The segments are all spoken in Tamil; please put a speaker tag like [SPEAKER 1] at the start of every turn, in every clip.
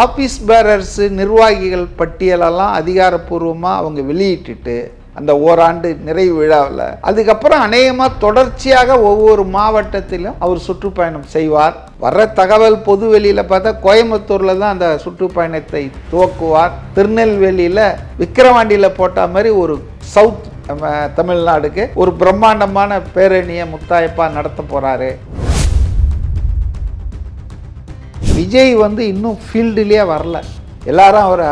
[SPEAKER 1] ஆஃபீஸ் பேரர்ஸு நிர்வாகிகள் பட்டியலெல்லாம் அதிகாரப்பூர்வமாக அவங்க வெளியிட்டுட்டு அந்த ஓராண்டு நிறைவு விழாவில் அதுக்கப்புறம் அநேகமாக தொடர்ச்சியாக ஒவ்வொரு மாவட்டத்திலும் அவர் சுற்றுப்பயணம் செய்வார். வர்ற தகவல் பொது வெளியில் பார்த்தா கோயம்புத்தூரில் தான் அந்த சுற்றுப்பயணத்தை துவக்குவார். திருநெல்வேலியில் விக்கிரவாண்டியில் போட்ட மாதிரி ஒரு சவுத் நம்ம தமிழ்நாடுக்கு ஒரு பிரம்மாண்டமான பேரணியை முத்தாயப்பா நடத்த போகிறாரு விஜய் வந்து இன்னும் ஃபீல்டுலேயே வரல. எல்லாரும் அவரை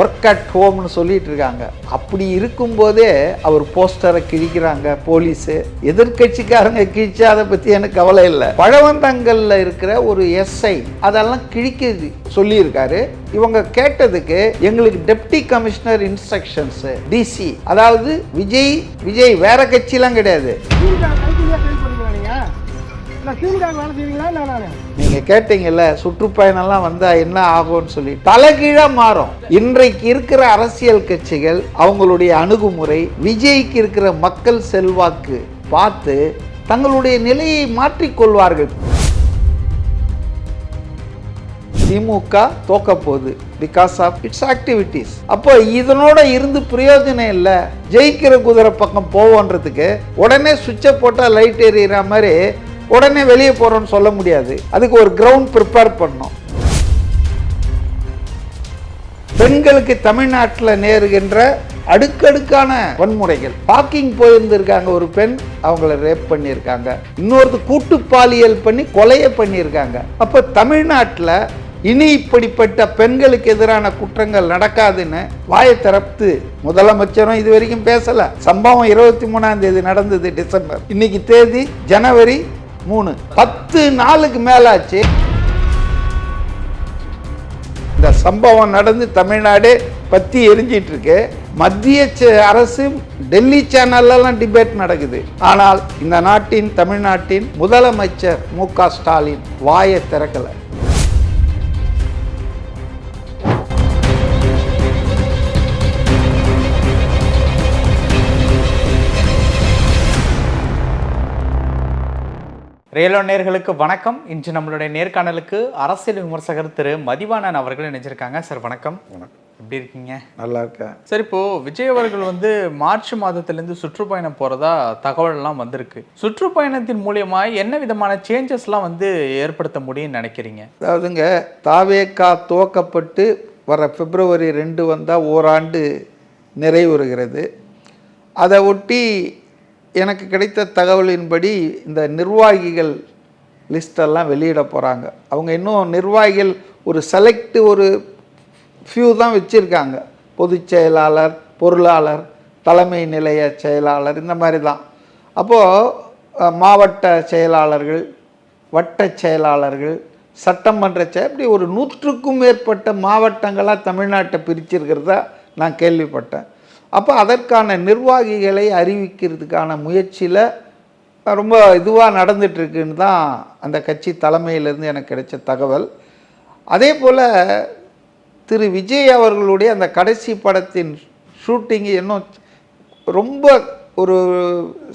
[SPEAKER 1] ஒர்க் அட் ஹோம்னு சொல்லிட்டு இருக்காங்க. அப்படி இருக்கும்போதே அவர் போஸ்டரை கிழிக்கிறாங்க போலீஸு எதிர்க்கட்சிக்காரங்க கிழிச்சா அதை பற்றி எனக்கு கவலை இல்லை. பழவந்தங்கல்ல இருக்கிற ஒரு எஸ்ஐ அதெல்லாம் கிழிக்கிறது சொல்லியிருக்காரு. இவங்க கேட்டதுக்கு எங்களுக்கு டெப்டி கமிஷனர் இன்ஸ்ட்ரக்ஷன்ஸு டிசி அதாவது விஜய் விஜய் வேற கட்சிலாம் கிடையாது. நீங்க கேட்டீங்கல்ல சுற்றுப்பயணம்லாம் வந்தா என்ன ஆகும்னு சொல்லி. தலைகீழா மாறும். இன்றைக்கு இருக்கிற அரசியல் கட்சிகள் அவங்களுடைய அணுகுமுறை விஜய்க்கு இருக்கிற மக்கள் செல்வாக்கு பார்த்து தங்களுடைய நிலையை மாற்றிக்கொள்வார்கள் திமுக தோக்க போகுது. பிகாஸ் ஆஃப் இட்ஸ் ஆக்டிவிட்டீஸ் அப்போ இதனோட இருந்து பிரயோஜனம் இல்லை. ஜெயிக்கிற குதிரை பக்கம் போவோன்றதுக்கு உடனே சுவிட்சை போட்டால் லைட் எரியிற மாதிரி உடனே வெளியே போகிறோன்னு சொல்ல முடியாது. அதுக்கு ஒரு கிரவுண்ட் ப்ரிப்பேர் பண்ணோம். பெண்களுக்கு தமிழ்நாட்டில் நேருகின்ற அடுக்கடுக்கான வன்முறைகள். வாக்கிங் போயிருந்திருக்காங்க ஒரு பெண் அவங்கள ரேப் பண்ணியிருக்காங்க. இன்னொருத்து கூட்டு பாலியல் பண்ணி கொலையை பண்ணியிருக்காங்க. அப்போ தமிழ்நாட்டில் இனி இப்படிப்பட்ட பெண்களுக்கு எதிரான குற்றங்கள் நடக்காதுன்னு வாயை திறப்பு முதலமைச்சரும் இது வரைக்கும் பேசலை. சம்பவம் இருபத்தி மூணாம் தேதி நடந்தது டிசம்பர். இன்னைக்கு தேதி ஜனவரி மூணு. பத்து நாளுக்கு மேலாச்சு. இந்த சம்பவம் நடந்து தமிழ்நாடே பத்தி எரிஞ்சிட்டு இருக்கு மத்திய அரசு டெல்லி சேனல்லாம் டிபேட் நடக்குது. ஆனால் இந்த நாட்டின் தமிழ்நாட்டின் முதலமைச்சர் மு க ஸ்டாலின் வாயை திறக்கல.
[SPEAKER 2] ரேலோ நேர்களுக்கு வணக்கம். இன்று நம்மளுடைய நேர்காணலுக்கு அரசியல் விமர்சகர் திரு மதிவாணன் அவர்கள் இணைஞ்சிருக்காங்க. சார் வணக்கம். எப்படி இருக்கீங்க?
[SPEAKER 1] நல்லா இருக்கா
[SPEAKER 2] சார் இப்போ விஜய் அவர்கள் வந்து மார்ச் மாதத்திலேருந்து சுற்றுப்பயணம் போறதா தகவல்லாம் வந்திருக்கு. சுற்றுப்பயணத்தின் மூலியமா என்ன விதமான சேஞ்சஸ்லாம் வந்து ஏற்படுத்த முடியும்னு நினைக்கிறீங்க?
[SPEAKER 1] அதாவதுங்க தாவேக்கா துவக்கப்பட்டு வர பிப்ரவரி ரெண்டு வந்தால் ஓராண்டு நிறைவுறுகிறது. அதை ஒட்டி எனக்கு கிடைத்த தகவலின்படி இந்த நிர்வாகிகள் லிஸ்டெல்லாம் வெளியிட போகிறாங்க அவங்க இன்னும் நிர்வாகிகள் ஒரு செலக்ட் ஒரு ஃபியூ தான் வச்சுருக்காங்க. பொதுச் செயலாளர் பொருளாளர் தலைமை நிலைய செயலாளர் இந்த மாதிரி தான். அப்போது மாவட்ட செயலாளர்கள் வட்ட செயலாளர்கள் சட்டமன்ற செயல் இப்படி ஒரு நூற்றுக்கும் மேற்பட்ட மாவட்டங்களாக தமிழ்நாட்டை பிரிச்சிருக்கிறதா நான் கேள்விப்பட்டேன். அப்போ அதற்கான நிர்வாகிகளை அறிவிக்கிறதுக்கான முயற்சியில் ரொம்ப இதுவாக நடந்துட்டுருக்குன்னு தான் அந்த கட்சி தலைமையிலேருந்து எனக்கு கிடைச்ச தகவல். அதே போல் திரு விஜய் அவர்களுடைய அந்த கடைசி படத்தின் ஷூட்டிங்கு இன்னும் ரொம்ப ஒரு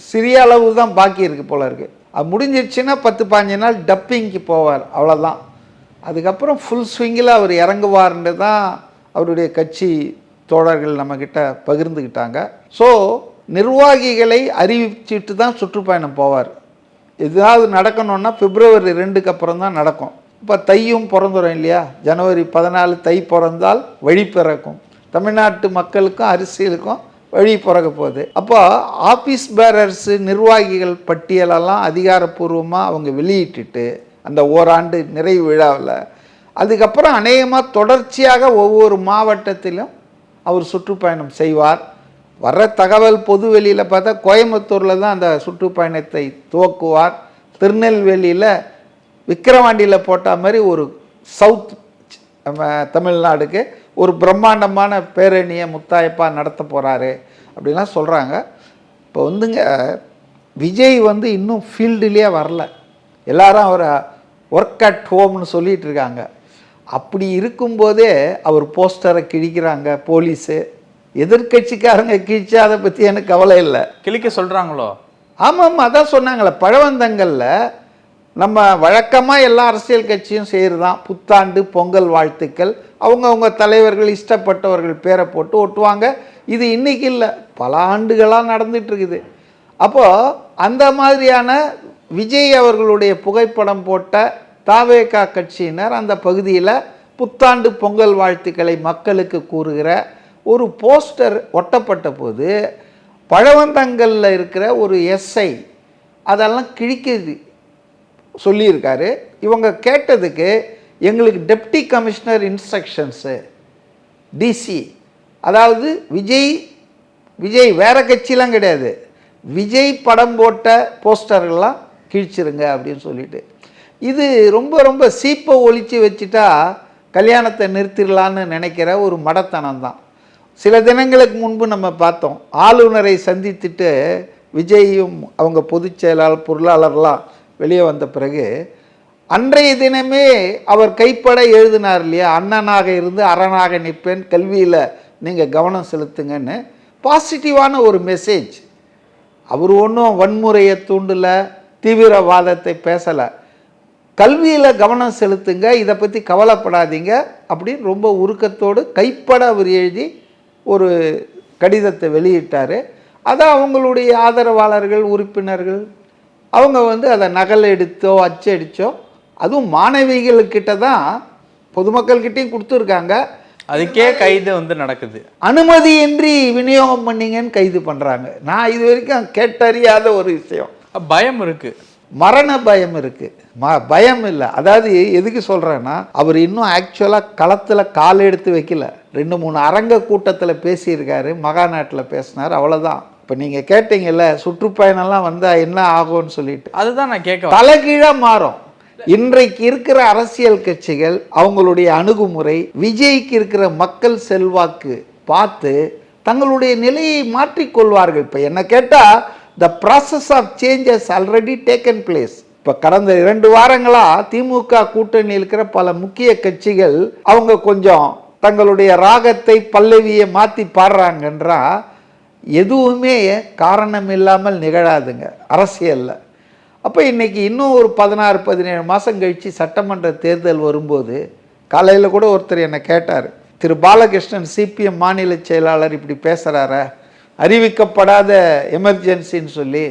[SPEAKER 1] சிறிய அளவு தான் பாக்கி இருக்குது போல இருக்குது அது முடிஞ்சிருச்சுன்னா பத்து பாஞ்சு நாள் டப்பிங்க்கு போவார் அவ்வளோதான் அதுக்கப்புறம் ஃபுல் ஸ்விங்கில் அவர் இறங்குவார்ன்றது தான் அவருடைய கட்சி தோழர்கள் நம்மக்கிட்ட பகிர்ந்துக்கிட்டாங்க ஸோ நிர்வாகிகளை அறிவிச்சிட்டு தான் சுற்றுப்பயணம் போவார். எதாவது நடக்கணும்னா பிப்ரவரி ரெண்டுக்கு அப்புறம் தான் நடக்கும். இப்போ தையும் பிறந்துடும் இல்லையா? ஜனவரி பதினாலு தை பிறந்தால் வழி பிறக்கும். தமிழ்நாட்டு மக்களுக்கும் அரசியலுக்கும் வழி பிறக்க போகுது. அப்போ ஆஃபீஸ் பேரர்ஸு நிர்வாகிகள் பட்டியலெல்லாம் அதிகாரப்பூர்வமாக அவங்க வெளியிட்டுட்டு அந்த ஓராண்டு நிறைவு விழாவில் அதுக்கப்புறம் அநேகமாக தொடர்ச்சியாக ஒவ்வொரு மாவட்டத்திலும் அவர் சுற்றுப்பயணம் செய்வார். வர்ற தகவல் பொது வெளியில் பார்த்தா கோயம்புத்தூரில் தான் அந்த சுற்றுப்பயணத்தை துவக்குவார். திருநெல்வேலியில் விக்கிரவாண்டியில் போட்ட மாதிரி ஒரு சவுத் நம்ம தமிழ்நாடுக்கு ஒரு பிரம்மாண்டமான பேரணியை முத்தாயப்பா நடத்த போகிறாரு அப்படிலாம் சொல்கிறாங்க இப்போ வந்துங்க விஜய் வந்து இன்னும் ஃபீல்டுலேயே வரல. எல்லாரும் அவரை ஒர்க் அட் ஹோம்னு சொல்லிகிட்டு இருக்காங்க. அப்படி இருக்கும்போதே அவர் போஸ்டரை கிழிக்கிறாங்க போலீஸு. எதிர்க்கட்சிக்காரங்க கிழிச்சா அதை பற்றி எனக்கு கவலை இல்லை.
[SPEAKER 2] கிளிக்க சொல்றாங்களோ?
[SPEAKER 1] ஆமாம் ஆமாம் அதான் சொன்னாங்களே பழவந்தங்களில் நம்ம வழக்கமாக எல்லா அரசியல் கட்சியும் செய்கிறது தான் புத்தாண்டு பொங்கல் வாழ்த்துக்கள். அவங்கவுங்க தலைவர்கள் இஷ்டப்பட்டவர்கள் பேரை போட்டு ஒட்டுவாங்க. இது இன்னைக்கு இல்லை பல ஆண்டுகளாக நடந்துட்டு இருக்குது அப்போது அந்த மாதிரியான விஜய் அவர்களுடைய புகைப்படம் போட்ட தாவேகா கட்சியினர் அந்த பகுதியில் புத்தாண்டு பொங்கல் வாழ்த்துக்களை மக்களுக்கு கூறுகிற ஒரு போஸ்டர் ஒட்டப்பட்ட போது பழவந்தங்களில் இருக்கிற ஒரு எஸ்ஐ அதெல்லாம் கிழிக்கிறது சொல்லியிருக்காரு. இவங்க கேட்டதுக்கு எங்களுக்கு டெப்டி கமிஷனர் இன்ஸ்ட்ரக்ஷன்ஸு டிசி அதாவது விஜய் விஜய் வேற கட்சிலாம் கிடையாது. விஜய் படம் போட்ட போஸ்டர்கள்லாம் கிழிச்சிருங்க அப்படின்னு சொல்லிட்டு. இது ரொம்ப ரொம்ப சீப்பை ஒழித்து வச்சுட்டா கல்யாணத்தை நிறுத்திடலான்னு நினைக்கிற ஒரு மடத்தனம் தான் சில தினங்களுக்கு முன்பு நம்ம பார்த்தோம் ஆளுநரை சந்தித்துட்டு விஜயும் அவங்க பொதுச் செயலாளர் பொருளாளர்லாம் வெளியே வந்த பிறகு அன்றைய தினமே அவர் கைப்பட எழுதினார் இல்லையா? அண்ணனாக இருந்து அரணாக நிற்பேன் கல்வியில் நீங்கள் கவனம் செலுத்துங்கன்னு பாசிட்டிவான ஒரு மெசேஜ். அவர் ஒன்றும் வன்முறையை தூண்டல தீவிரவாதத்தை பேசலை. கல்வியில் கவனம் செலுத்துங்க இதை பற்றி கவலைப்படாதீங்க அப்படின்னு ரொம்ப உருக்கத்தோடு கைப்பட அவர் எழுதி ஒரு கடிதத்தை வெளியிட்டார். அதை அவங்களுடைய ஆதரவாளர்கள் உறுப்பினர்கள் அவங்க வந்து அதை நகல் எடுத்தோ அச்சடிச்சோ அதுவும் மாணவிகள்கிட்ட தான் பொதுமக்கள்கிட்டையும் கொடுத்துருக்காங்க.
[SPEAKER 2] அதுக்கே கைது வந்து நடக்குது.
[SPEAKER 1] அனுமதியின்றி விநியோகம் பண்ணீங்கன்னு கைது பண்ணுறாங்க நான் இது வரைக்கும் கேட்டறியாத ஒரு விஷயம்.
[SPEAKER 2] பயம் இருக்கு.
[SPEAKER 1] மரண பயம் இருக்கு. ம பயம் இல்லை. அதாவது எதுக்கு சொல்கிறேன்னா அவர் இன்னும் ஆக்சுவலாக களத்தில் கால் எடுத்து வைக்கல. ரெண்டு மூணு அரங்க கூட்டத்தில் பேசியிருக்காரு மகாநாட்டில் பேசினார் அவ்வளோதான் இப்போ நீங்கள் கேட்டீங்கல்ல சுற்றுப்பயணம்லாம் வந்தால் என்ன ஆகும்னு சொல்லிட்டு.
[SPEAKER 2] அதுதான் நான் கேட்க
[SPEAKER 1] தலைகீழாக மாறும். இன்றைக்கு இருக்கிற அரசியல் கட்சிகள் அவங்களுடைய அணுகுமுறை விஜய்க்கு இருக்கிற மக்கள் செல்வாக்கு பார்த்து தங்களுடைய நிலையை மாற்றிக்கொள்வார்கள். இப்போ என்ன கேட்டால் the process of changes already taken place இப்போ கடந்த இரண்டு வாரங்களாக திமுக கூட்டணியில் இருக்கிற பல முக்கிய கட்சிகள் அவங்க கொஞ்சம் தங்களுடைய ராகத்தை பல்லவியை மாற்றி பாடுறாங்கன்றா எதுவுமே காரணம் இல்லாமல் நிகழாதுங்க. அரசியலில். அப்போ இன்றைக்கி இன்னும் ஒரு பதினாறு பதினேழு மாதம் கழித்து சட்டமன்ற தேர்தல் வரும்போது காலையில் கூட ஒருத்தர் என்னை கேட்டார் திரு பாலகிருஷ்ணன் சிபிஎம் மாநில செயலாளர் இப்படி பேசுகிறார அறிவிக்கப்படாத எமர்ஜென்சின்னு சொல்லி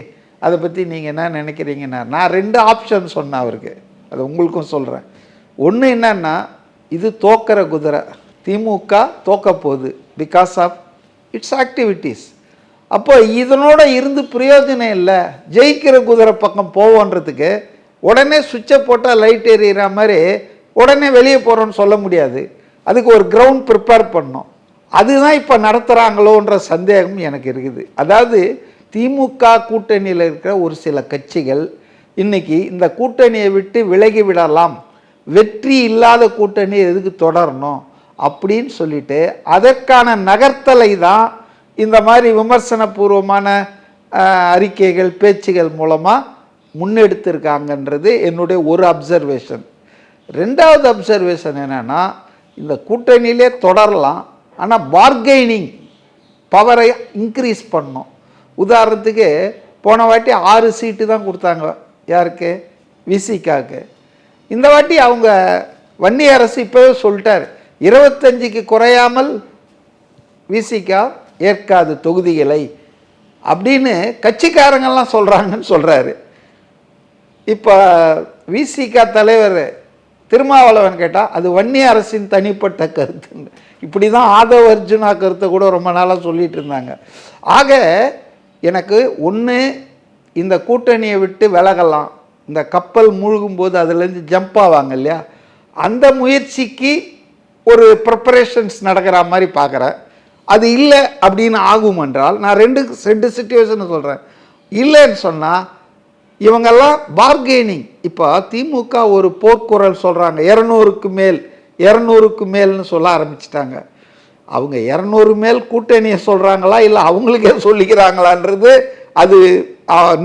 [SPEAKER 1] அதை பற்றி நீங்கள் என்ன நினைக்கிறீங்கன்னா நான் ரெண்டு ஆப்ஷன் சொன்னேன் அவருக்கு. அது உங்களுக்கும் சொல்கிறேன் ஒன்று என்னன்னா இது தோக்கிற குதிரை. திமுக தோக்க போகுது பிகாஸ் ஆஃப் இட்ஸ் ஆக்டிவிட்டீஸ் அப்போ இதனோட இருந்து பிரயோஜனம் இல்லை. ஜெயிக்கிற குதிரை பக்கம் போவோன்றதுக்கு உடனே சுவிட்சை போட்டால் லைட் எரியிற மாதிரி உடனே வெளியே போகிறோன்னு சொல்ல முடியாது. அதுக்கு ஒரு கிரவுண்ட் ப்ரிப்பேர் பண்ணோம் அதுதான் இப்போ நடத்துகிறாங்களோன்ற சந்தேகம் எனக்கு இருக்குது. அதாவது திமுக கூட்டணியில் இருக்கிற ஒரு சில கட்சிகள் இன்னைக்கு இந்த கூட்டணியை விட்டு விலகி விடலாம். வெற்றி இல்லாத கூட்டணி எதுக்கு தொடரணும்? அப்படின்னு சொல்லிட்டு அதற்கான நகர்த்தலை தான் இந்த மாதிரி விமர்சனபூர்வமான அறிக்கைகள் பேச்சுகள் மூலமாக முன்னெடுத்திருக்காங்கன்றது என்னுடைய ஒரு அப்சர்வேஷன் ரெண்டாவது அப்சர்வேஷன் என்னன்னா இந்த கூட்டணியிலே தொடரலாம். ஆனால் பார்கெய்னிங் பவரை இன்க்ரீஸ் பண்ணும் உதாரணத்துக்கு போன வாட்டி ஆறு சீட்டு தான் கொடுத்தாங்க. யாருக்கு? விசிகாக்கு இந்த வாட்டி அவங்க வன்னி அரசு இப்போவே சொல்லிட்டார். இருபத்தஞ்சிக்கு குறையாமல் விசிகா ஏற்காது தொகுதிகளை அப்படின்னு கட்சிக்காரங்கள்லாம் சொல்கிறாங்கன்னு சொல்கிறாரு இப்போ விசிகா தலைவர் திருமாவளவன் கேட்டால் அது வன்னி அரசின் தனிப்பட்ட கருத்து இப்படி தான் ஆதவ அர்ஜுனா கருத்தை கூட ரொம்ப நாளாக சொல்லிட்டு இருந்தாங்க. ஆக எனக்கு ஒன்று இந்த கூட்டணியை விட்டு விலகலாம். இந்த கப்பல் மூழ்கும்போது அதுலேருந்து ஜம்ப் ஆவாங்க இல்லையா? அந்த முயற்சிக்கு ஒரு ப்ரிப்பரேஷன்ஸ் நடக்கிற மாதிரி பார்க்குறேன். அது இல்லை அப்படின்னு ஆகும் என்றால் நான் ரெண்டு ரெண்டு சுச்சுவேஷன் சொல்கிறேன் இல்லைன்னு சொன்னால் இவங்கெல்லாம் பார்கெனிங் இப்போ திமுக ஒரு போர்க்குரல் சொல்கிறாங்க இரநூறுக்கு மேல் இரநூறுக்கு மேல்னு சொல்ல ஆரம்பிச்சிட்டாங்க. அவங்க இரநூறு மேல் கூட்டணியை சொல்கிறாங்களா இல்லை அவங்களுக்கே சொல்லிக்கிறாங்களான்றது அது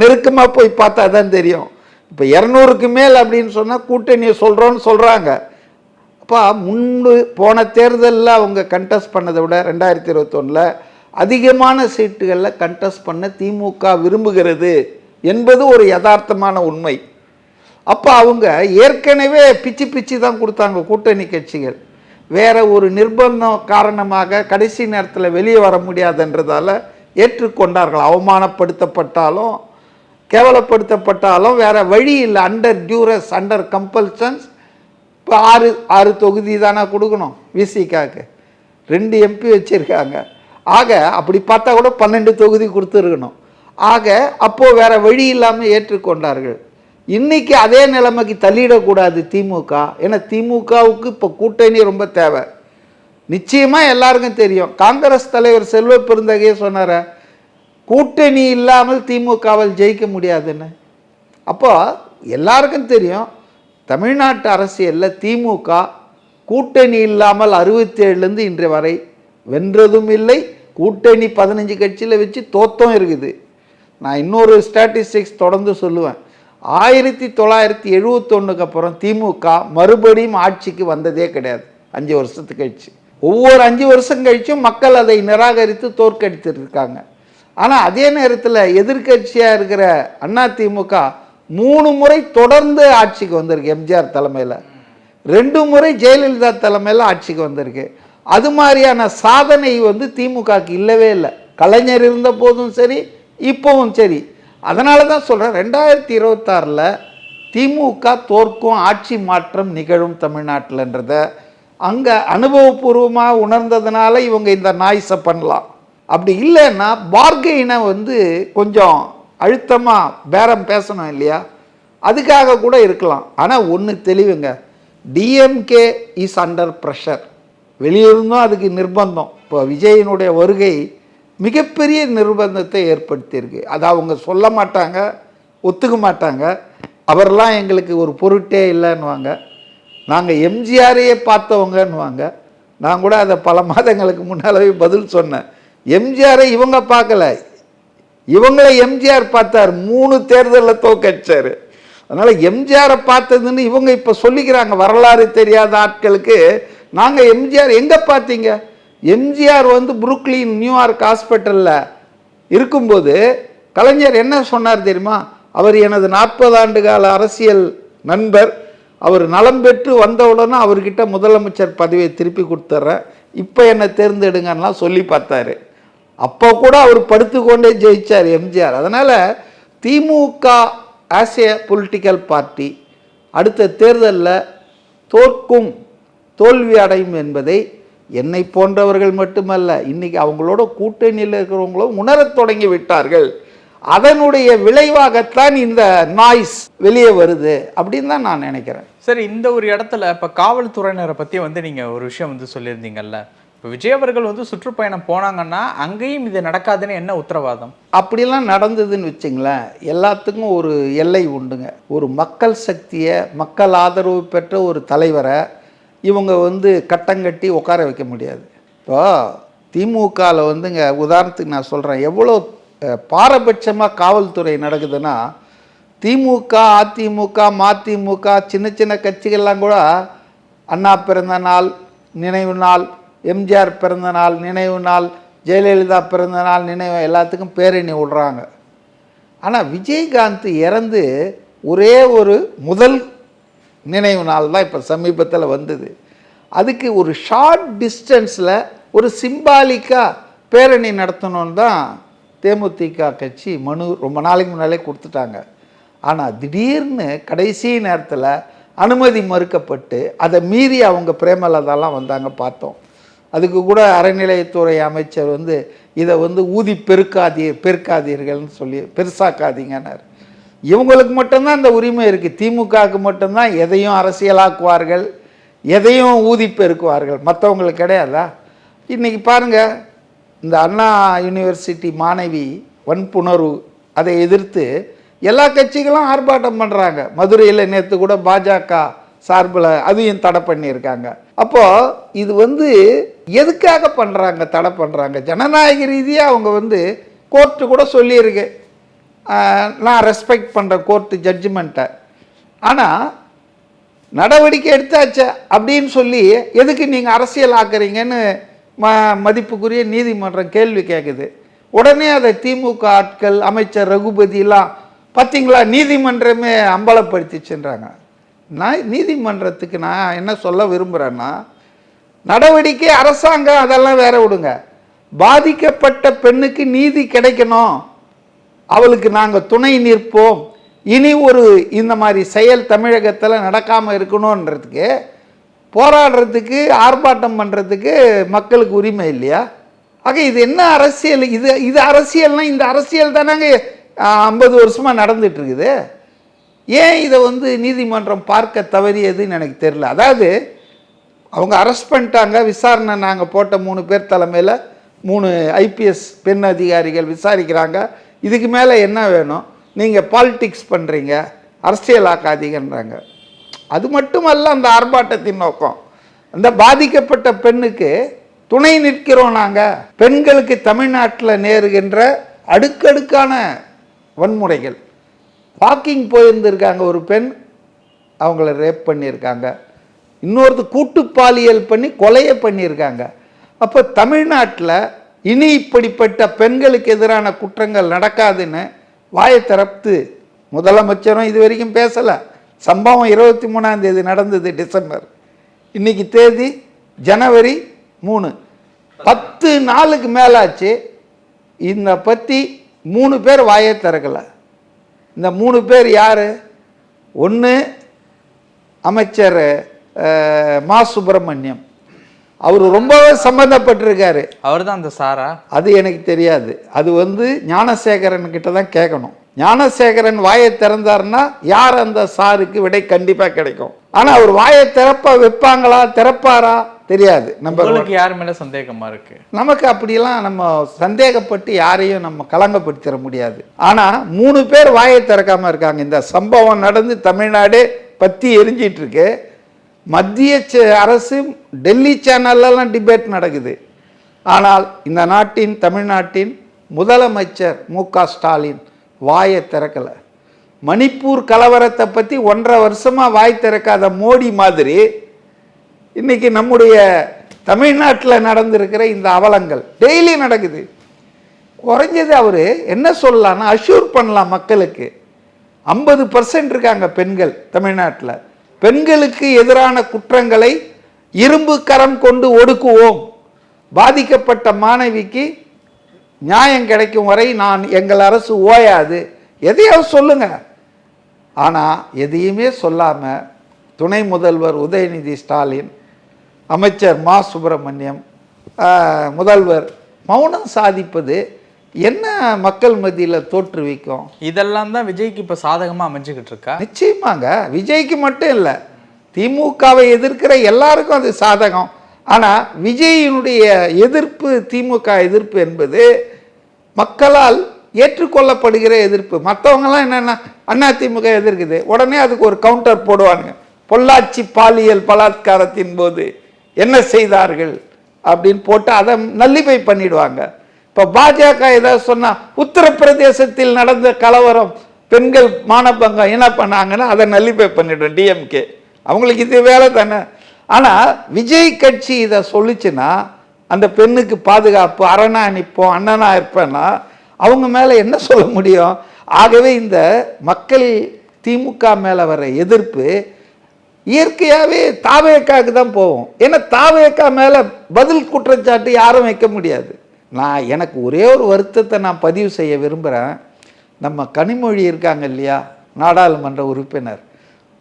[SPEAKER 1] நெருக்கமாக போய் பார்த்தா தான் தெரியும். இப்போ இரநூறுக்கு மேல் அப்படின்னு சொன்னால் கூட்டணியை சொல்கிறோன்னு சொல்கிறாங்க அப்போ முன்பு போன தேர்தலில் அவங்க கண்டெஸ்ட் பண்ணதை விட ரெண்டாயிரத்தி இருபத்தொன்னில் அதிகமான சீட்டுகளில் கண்டெஸ்ட் பண்ண திமுக விரும்புகிறது என்பது ஒரு யதார்த்தமான உண்மை. அப்போ அவங்க ஏற்கனவே பிச்சு பிச்சு தான் கொடுத்தாங்க கூட்டணி கட்சிகள். வேற ஒரு நிர்பந்தம் காரணமாக கடைசி நேரத்தில் வெளியே வர முடியாதுன்றதால் ஏற்றுக்கொண்டார்கள். அவமானப்படுத்தப்பட்டாலும் கேவலப்படுத்தப்பட்டாலும் வேற வழி இல்லை. அண்டர் டியூரஸ் அண்டர் கம்பல்சன்ஸ் இப்போ ஆறு ஆறு தொகுதி தானே கொடுக்கணும் விசிகாக்கு ரெண்டு எம்பி வச்சுருக்காங்க. ஆக அப்படி பார்த்தா கூட பன்னெண்டு தொகுதி கொடுத்துருக்கணும். ஆக அப்போது வேற வழி இல்லாமல் ஏற்றுக்கொண்டார்கள். இன்றைக்கி அதே நிலைமைக்கு தள்ளிடக்கூடாது திமுக. ஏன்னா திமுகவுக்கு இப்போ கூட்டணி ரொம்ப தேவை. நிச்சயமாக எல்லாருக்கும் தெரியும். காங்கிரஸ் தலைவர் செல்வ பெருந்தகையே சொன்னார கூட்டணி இல்லாமல் திமுகவால் ஜெயிக்க முடியாதுன்னு. அப்போ எல்லாருக்கும் தெரியும் தமிழ்நாட்டு அரசியலில் திமுக கூட்டணி இல்லாமல் அறுபத்தி ஏழுலேருந்து இன்று வரை வென்றதும் இல்லை. கூட்டணி பதினஞ்சு கட்சியில் வச்சு தோத்தம் இருக்குது. நான் இன்னொரு ஸ்டாட்டிஸ்டிக்ஸ் தொடர்ந்து சொல்லுவேன். ஆயிரத்தி தொள்ளாயிரத்தி எழுபத்தொன்னுக்கு அப்புறம் திமுக மறுபடியும் ஆட்சிக்கு வந்ததே கிடையாது. அஞ்சு வருஷத்துக்கு கழிச்சு. ஒவ்வொரு அஞ்சு வருஷம் கழிச்சும் மக்கள் அதை நிராகரித்து தோற்கடித்திருக்காங்க ஆனால் அதே நேரத்தில் எதிர்க்கட்சியாக இருக்கிற அண்ணா திமுக மூணு முறை தொடர்ந்து ஆட்சிக்கு வந்திருக்கு எம்ஜிஆர் தலைமையில். ரெண்டு முறை ஜெயலலிதா தலைமையில் ஆட்சிக்கு வந்திருக்கு. அது மாதிரியான சாதனை வந்து திமுகக்கு இல்லவே இல்லை. கலைஞர் இருந்த போதும் சரி இப்போவும் சரி. அதனால தான் சொல்கிறேன் ரெண்டாயிரத்தி இருபத்தாறில் திமுக தோற்கும் ஆட்சி மாற்றம் நிகழும் தமிழ்நாட்டில்ன்றத அங்கே அனுபவபூர்வமாக உணர்ந்ததுனால இவங்க இந்த நாய்ஸை பண்ணலாம். அப்படி இல்லைன்னா பார்கெயினை வந்து கொஞ்சம் அழுத்தமாக பேரம் பேசணும் இல்லையா? அதுக்காக கூட இருக்கலாம். ஆனால் ஒன்று தெளிவுங்க டிஎம்கே இஸ் அண்டர் ப்ரெஷர் வெளியிருந்தும் அதுக்கு நிர்பந்தம். இப்போ விஜயினுடைய வருகை மிகப்பெரிய நிர்பந்தத்தை ஏற்படுத்தியிருக்கு. அதை அவங்க சொல்ல மாட்டாங்க ஒத்துக்க மாட்டாங்க. அவரெல்லாம் எங்களுக்கு ஒரு பொருட்டே இல்லைன்னுவாங்க. நாங்கள் எம்ஜிஆரையே பார்த்தவங்கன்னுவாங்க. நான் கூட அதை பல மாதங்களுக்கு முன்னாலவே பதில் சொன்னேன். எம்ஜிஆரை இவங்க பார்க்கல. இவங்களை எம்ஜிஆர் பார்த்தார். மூணு தேர்தலில் தோக்கடிச்சார். அதனால் எம்ஜிஆரை பார்த்ததுன்னு இவங்க இப்போ சொல்லிக்கிறாங்க. வரலாறு தெரியாத ஆட்களுக்கு நாங்கள் எம்ஜிஆர் எங்கே பார்த்தீங்க? எம்ஜிஆர் வந்து புருக்லின் நியூயார்க் ஹாஸ்பிட்டலில் இருக்கும்போது கலைஞர் என்ன சொன்னார் தெரியுமா? அவர் எனது நாற்பது ஆண்டு கால அரசியல் நண்பர். அவர் நலம் பெற்று வந்தவுடனே அவர்கிட்ட முதலமைச்சர் பதவியை திருப்பி கொடுத்துட்றேன் இப்போ என்னை தேர்ந்தெடுங்கலாம் சொல்லி பார்த்தாரு. அப்போ கூட அவர் படுத்துக்கொண்டே ஜெயிச்சார் எம்ஜிஆர். அதனால் DMK as a political party அடுத்த தேர்தலில் தோற்கும் தோல்வி அடையும் என்பதை என்னை போன்றவர்கள் மட்டுமல்ல இன்னைக்கு அவங்களோட கூட்டணியில் இருக்கிறவங்களும் உணரத் தொடங்கி விட்டார்கள். அதனுடைய விளைவாகத்தான் இந்த நாய்ஸ் வெளியே வருது அப்படின்னு தான் நான் நினைக்கிறேன்.
[SPEAKER 2] சரி இந்த ஒரு இடத்துல இப்போ காவல்துறையினரை பற்றி வந்து நீங்கள் ஒரு விஷயம் வந்து சொல்லியிருந்தீங்கல்ல. இப்போ விஜய் அவர்கள் வந்து சுற்றுப்பயணம் போனாங்கன்னா அங்கேயும் இது நடக்காதுன்னு என்ன உத்தரவாதம்?
[SPEAKER 1] அப்படிலாம் நடந்ததுன்னு வச்சுங்களேன் எல்லாத்துக்கும் ஒரு எல்லை உண்டுங்க. ஒரு மக்கள் சக்தியை மக்கள் ஆதரவு பெற்ற ஒரு தலைவரை இவங்க வந்து கட்டங்கட்டி உட்கார வைக்க முடியாது. இப்போ திமுகவில் வந்துங்க உதாரணத்துக்கு நான் சொல்கிறேன் எவ்வளோ பாரபட்சமாக காவல்துறை நடக்குதுன்னா திமுக அதிமுக மதிமுக சின்ன சின்ன கட்சிகள்லாம் கூட அண்ணா பிறந்த நாள் நினைவு நாள் எம்ஜிஆர் பிறந்த நாள் நினைவு நாள் ஜெயலலிதா பிறந்த நாள் நினைவு எல்லாத்துக்கும் பேரணி விடுறாங்க. ஆனால் விஜயகாந்த் இறந்து ஒரே ஒரு முதல் நினைவு நாள் தான் இப்போ சமீபத்தில் வந்தது. அதுக்கு ஒரு ஷார்ட் டிஸ்டன்ஸில் ஒரு சிம்பாலிக்காக பேரணி நடத்தணும்னு தான் தேமுதிக கட்சி மனு ரொம்ப நாளைக்கு முன்னாலே கொடுத்துட்டாங்க. ஆனால் திடீர்னு கடைசி நேரத்தில் அனுமதி மறுக்கப்பட்டு அதை மீறி அவங்க பிரேமலதாலாம் வந்தாங்க பார்த்தோம். அதுக்கு கூட அறநிலையத்துறை அமைச்சர் வந்து இதை வந்து ஊதி பெருக்காதீ பெருக்காதீர்கள்னு சொல்லி பெருசாக்காதீங்கன்னார். இவங்களுக்கு மட்டும்தான் இந்த உரிமை இருக்குது திமுகவுக்கு மட்டும்தான் எதையும் அரசியலாக்குவார்கள் எதையும் ஊதி பெருக்குவார்கள் மற்றவங்களுக்கு கிடையாதா? இன்றைக்கி பாருங்கள் இந்த அண்ணா யூனிவர்சிட்டி மாணவி வன்புணர்வு அதை எதிர்த்து எல்லா கட்சிகளும் ஆர்ப்பாட்டம் பண்ணுறாங்க மதுரையில் நேற்று கூட பாஜக சார்பில் அதையும் தடை பண்ணியிருக்காங்க. அப்போது இது வந்து எதுக்காக பண்ணுறாங்க தடை பண்ணுறாங்க ஜனநாயக ரீதியாக அவங்க வந்து கோர்ட்டு கூட சொல்லியிருக்கு. நான் ரெஸ்பெக்ட் பண்ணுற கோர்ட்டு ஜட்ஜ்மெண்ட்டை ஆனால் நடவடிக்கை எடுத்தாச்சே அப்படின்னு சொல்லி எதுக்கு நீங்கள் அரசியல் ஆக்குறீங்கன்னு ம மதிப்புக்குரிய நீதிமன்றம் கேள்வி கேட்குது உடனே அதை திமுக ஆட்கள் அமைச்சர் ரகுபதிலாம் பார்த்தீங்களா நீதிமன்றமே அம்பலப்படுத்திச்சுன்றாங்க. நான் நீதிமன்றத்துக்கு நான் என்ன சொல்ல விரும்புகிறேன்னா நடவடிக்கை அரசாங்கம் அதெல்லாம் வேற விடுங்க. பாதிக்கப்பட்ட பெண்ணுக்கு நீதி கிடைக்கணும். அவளுக்கு நாங்கள் துணை நிற்போம். இனி ஒரு இந்த மாதிரி செயல் தமிழகத்தில் நடக்காமல் இருக்கணுன்றதுக்கு போராடுறதுக்கு ஆர்ப்பாட்டம் பண்ணுறதுக்கு மக்களுக்கு உரிமை இல்லையா? ஆக இது என்ன அரசியல்? இது இது அரசியல்னால் இந்த அரசியல் தானாங்க ஐம்பது வருஷமாக நடந்துட்டு இருக்குது ஏன் இதை வந்து நீதிமன்றம் பார்க்க தவறியதுன்னு எனக்கு தெரில அதாவது அவங்க அரெஸ்ட் பண்ணிட்டாங்க விசாரணை நாங்கள் போட்ட மூணு பேர் தலைமையில் மூணு ஐபிஎஸ் பெண் அதிகாரிகள் விசாரிக்கிறாங்க. இதுக்கு மேலே என்ன வேணும்? நீங்கள் பாலிடிக்ஸ் பண்ணுறீங்க அரசியலாக்காதீங்கன்றாங்க அது மட்டுமல்ல அந்த ஆர்ப்பாட்டத்தின் நோக்கம். அந்த பாதிக்கப்பட்ட பெண்ணுக்கு துணை நிற்கிறோம் நாங்கள் பெண்களுக்கு தமிழ்நாட்டில் நேருகின்ற அடுக்கடுக்கான வன்முறைகள். வாக்கிங் போயிருந்திருக்காங்க ஒரு பெண் அவங்கள ரேப் பண்ணியிருக்காங்க. இன்னொருத்து கூட்டு பாலியல் பண்ணி கொலையை பண்ணியிருக்காங்க. அப்போ தமிழ்நாட்டில் இனி இப்படிப்பட்ட பெண்களுக்கு எதிரான குற்றங்கள் நடக்காதுன்னு வாயை திறப்பு முதலமைச்சரும் இது வரைக்கும் பேசலை. சம்பவம் இருபத்தி மூணாம் தேதி நடந்தது டிசம்பர். இன்னைக்கு தேதி ஜனவரி மூணு. பத்து நாளுக்கு மேலாச்சு. இந்த பற்றி மூணு பேர் வாயை திறக்கலை. இந்த மூணு பேர் யார்? ஒன்று அமைச்சர் மா சுப்பிரமணியம். அவர் ரொம்பவே சம்மந்தப்பட்டிருக்காரு
[SPEAKER 2] அவர் தான் அந்த சாரா?
[SPEAKER 1] அது எனக்கு தெரியாது. அது வந்து ஞானசேகரன் கிட்ட தான் கேட்கணும். ஞானசேகரன் வாயை திறந்தாருன்னா யார் அந்த சாருக்கு விடை கண்டிப்பாக கிடைக்கும். ஆனால் அவர் வாயை திறப்ப வைப்பாங்களா திறப்பாரா? தெரியாது. நம்ம
[SPEAKER 2] யார் மேல சந்தேகமா இருக்கு?
[SPEAKER 1] நமக்கு அப்படியெல்லாம் நம்ம சந்தேகப்பட்டு யாரையும் நம்ம கலங்கப்படுத்திட முடியாது. ஆனால் மூணு பேர் வாயை திறக்காம இருக்காங்க. இந்த சம்பவம் நடந்து தமிழ்நாடே பற்றி எரிஞ்சிட்டு இருக்கு. மத்திய அரசு டெல்லி சேனல்லலாம் டிபேட் நடக்குது. ஆனால் இந்த நாட்டின் தமிழ்நாட்டின் முதலமைச்சர் மு க ஸ்டாலின் வாயை திறக்கலை. மணிப்பூர் கலவரத்தை பற்றி ஒன்றரை வருஷமாக வாய் திறக்காத மோடி மாதிரி இன்றைக்கி நம்முடைய தமிழ்நாட்டில் நடந்திருக்கிற இந்த அவலங்கள் டெய்லி நடக்குது. குறைஞ்சது அவர் என்ன சொல்லலாம்னா அஷ்யூர் பண்ணலாம் மக்களுக்கு. ஐம்பது பர்சன்ட் இருக்காங்க பெண்கள் தமிழ்நாட்டில். பெண்களுக்கு எதிரான குற்றங்களை இரும்பு கரம் கொண்டு ஒடுக்குவோம். பாதிக்கப்பட்ட மாணவிக்கு நியாயம் கிடைக்கும் வரை நான் எங்கள் அரசு ஓயாது. எதையாவது சொல்லுங்க. ஆனால் எதையுமே சொல்லாமல் துணை முதல்வர் உதயநிதி ஸ்டாலின் அமைச்சர் மா. சுப்பிரமணியம் முதல்வர் மௌனம் சாதிப்பது என்ன மக்கள் மத்தியில் தோற்றுவிக்கும்
[SPEAKER 2] இதெல்லாம் தான் விஜய்க்கு இப்ப சாதகமா அமைஞ்சுக்கிட்டு இருக்கா?
[SPEAKER 1] நிச்சயமாங்க. விஜய்க்கு மட்டும் இல்லை திமுகவை எதிர்க்கிற எல்லாருக்கும் அது சாதகம். ஆனால் விஜயினுடைய எதிர்ப்பு திமுக எதிர்ப்பு என்பது மக்களால் ஏற்றுக்கொள்ளப்படுகிற எதிர்ப்பு. மற்றவங்கலாம் என்னென்னா அண்ணா திமுக எதிர்க்குது. உடனே அதுக்கு ஒரு கவுண்டர் போடுவாங்க பொள்ளாச்சி பாலியல் பலாத்காரத்தின் போது என்ன செய்தார்கள்? அப்படின்னு போட்டு அதை நல்லிபை பண்ணிடுவாங்க. இப்போ பாஜக ஏதாவது சொன்னால் உத்தரப்பிரதேசத்தில் நடந்த கலவரம் பெண்கள் மானபங்கம் என்ன பண்ணாங்கன்னா அதை நல்லிப்பை பண்ணிடும் டிஎம்கே அவங்களுக்கு இது வேலை தானே. ஆனால் விஜய் கட்சி இதை சொல்லுச்சுன்னா அந்த பெண்ணுக்கு பாதுகாப்பு அரணா நிற்போம் அண்ணனா இருப்பேன்னா அவங்க மேலே என்ன சொல்ல முடியும்? ஆகவே இந்த மக்கள் திமுக மேலே வர எதிர்ப்பு இயற்கையாகவே தாவேக்காவுக்கு தான் போவோம் ஏன்னா தாவேக்கா மேலே பதில் குற்றச்சாட்டு யாரும் வைக்க முடியாது. நான் எனக்கு ஒரே ஒரு வருத்தத்தை நான் பதிவு செய்ய விரும்புகிறேன் நம்ம கனிமொழி இருக்காங்க இல்லையா? நாடாளுமன்ற உறுப்பினர்.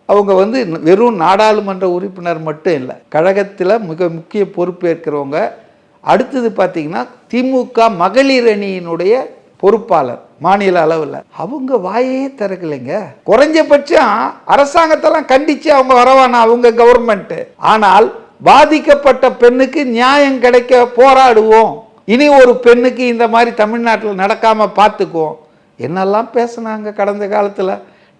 [SPEAKER 1] அவங்க வந்து வெறும் நாடாளுமன்ற உறுப்பினர் மட்டும் இல்லை கழகத்தில் மிக முக்கிய பொறுப்பேற்கிறவங்க. அடுத்தது பார்த்தீங்கன்னா திமுக மகளிர் அணியினுடைய பொறுப்பாளர் மாநில அளவில். அவங்க வாயே திறக்கலைங்க. குறைஞ்சபட்சம் அரசாங்கத்தெல்லாம் கண்டித்து அவங்க வரவானா? அவங்க கவர்மெண்ட்டு ஆனால் பாதிக்கப்பட்ட பெண்ணுக்கு நியாயம் கிடைக்க போராடுவோம். இனி ஒரு பெண்ணுக்கு இந்த மாதிரி தமிழ்நாட்டில் நடக்காமல் பார்த்துக்குவோம். என்னெல்லாம் பேசுனாங்க கடந்த காலத்தில்?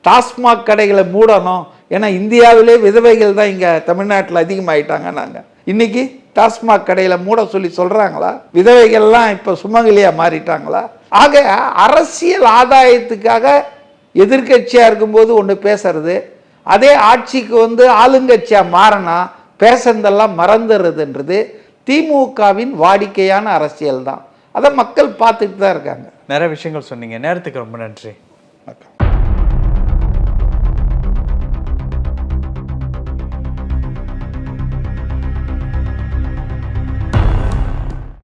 [SPEAKER 1] டாஸ்மாக் கடைகளை மூடணும். ஏன்னா இந்தியாவிலே விதவைகள் தான் இங்கே தமிழ்நாட்டில் அதிகமாயிட்டாங்க நாங்கள் இன்னைக்கு டாஸ்மாக் கடையில் மூட சொல்லி சொல்கிறாங்களா விதவைகள்லாம் இப்போ சுமங்கலியாக மாறிட்டாங்களா? ஆக அரசியல் ஆதாயத்துக்காக எதிர்க்கட்சியாக இருக்கும்போது ஒன்று பேசுறது அதே ஆட்சிக்கு வந்து ஆளுங்கட்சியாக மாறினா பேசுறதெல்லாம் மறந்துடுறதுன்றது திமுகவின் வாடிக்கையான அரசியல் தான் அதை மக்கள் பார்த்துட்டு தான் இருக்காங்க.
[SPEAKER 2] நிறைய விஷயங்கள் சொன்னீங்க. நேரத்துக்கு ரொம்ப நன்றி.